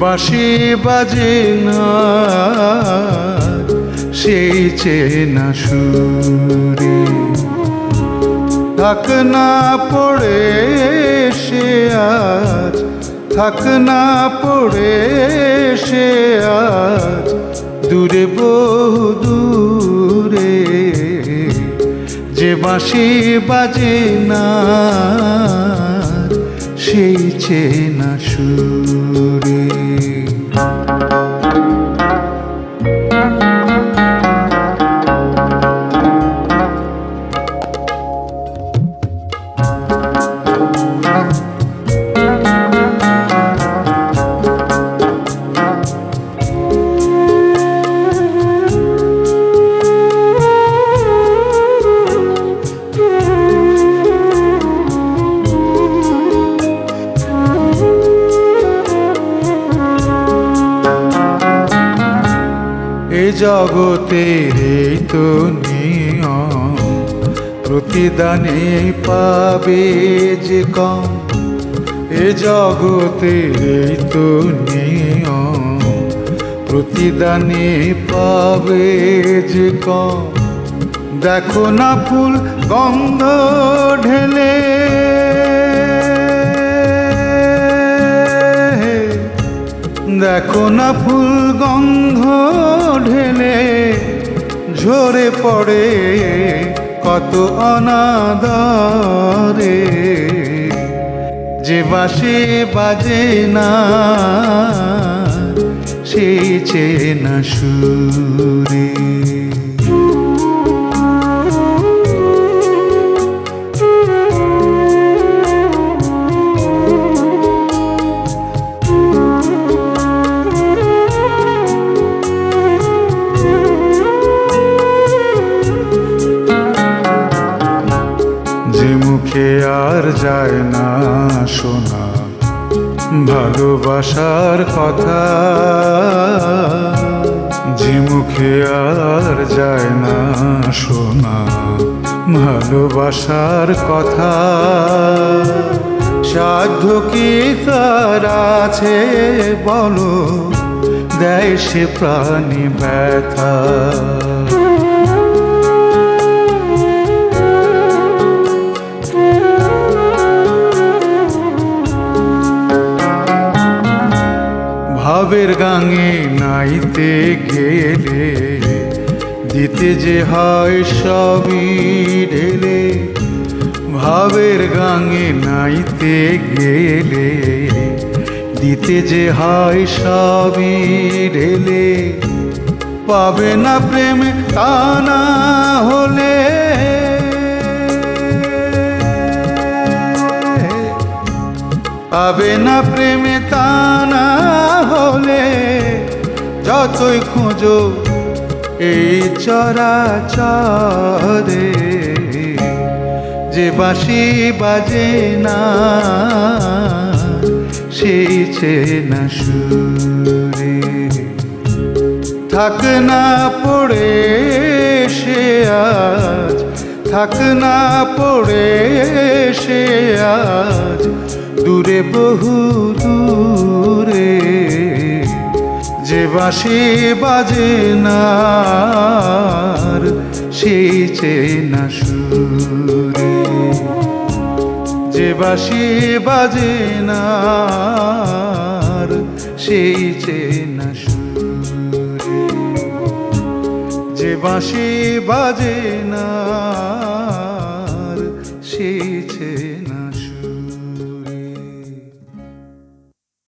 বাঁশি বাজে না, সেই চেনা সুরে। থাক না পড়ে সে আজ, থাক না পড়ে সে আজ, দূরে বহু দূরে। যে বাঁশি বাজে না সেই চেনা সুরে। জগতের তো নিয়ম প্রতিদানে পাবে যে কম। এ জগতের তো নিয়ম প্রতিদানে পাবে যে কম। দেখো না ফুল গন্ধ ঢেলে। দেখো না ফুল গন্ধ ঢেলে, ঝরে পড়ে কত অনাদরে। যে বাসে বাজে না, সেই চেনা সুরে। যায় না শোনা, ভালোবাসার কথা। যে মুখে আর যায় না শোনা, ভালোবাসার কথা। সাধ্য কি তার আছে বলো, দেয় সে প্রাণী ব্যথা। ভাবের গাঙে নাইতে গেলে, দিতে যে হয় সবই ঢেলে, ভাবের গাঙে নাইতে গেলে, দিতে যে হয় সবই ঢেলে, পাবে না প্রেম তা না হলে পাবে না প্রেমে তা না হলে যতই খোঁজো এই চরাচরে যে বাঁশি বাজে না, সেই চেনা সুরে। থাক না পড়ে সে আজ, থাক না পড়ে সে আজ দূরে বহু দূরে যে বাঁশি বাজে না সেই চেনা সুরে। যে বাঁশি বাজে না সেই চেনা সুরে। যে বাঁশি বাজে না সেই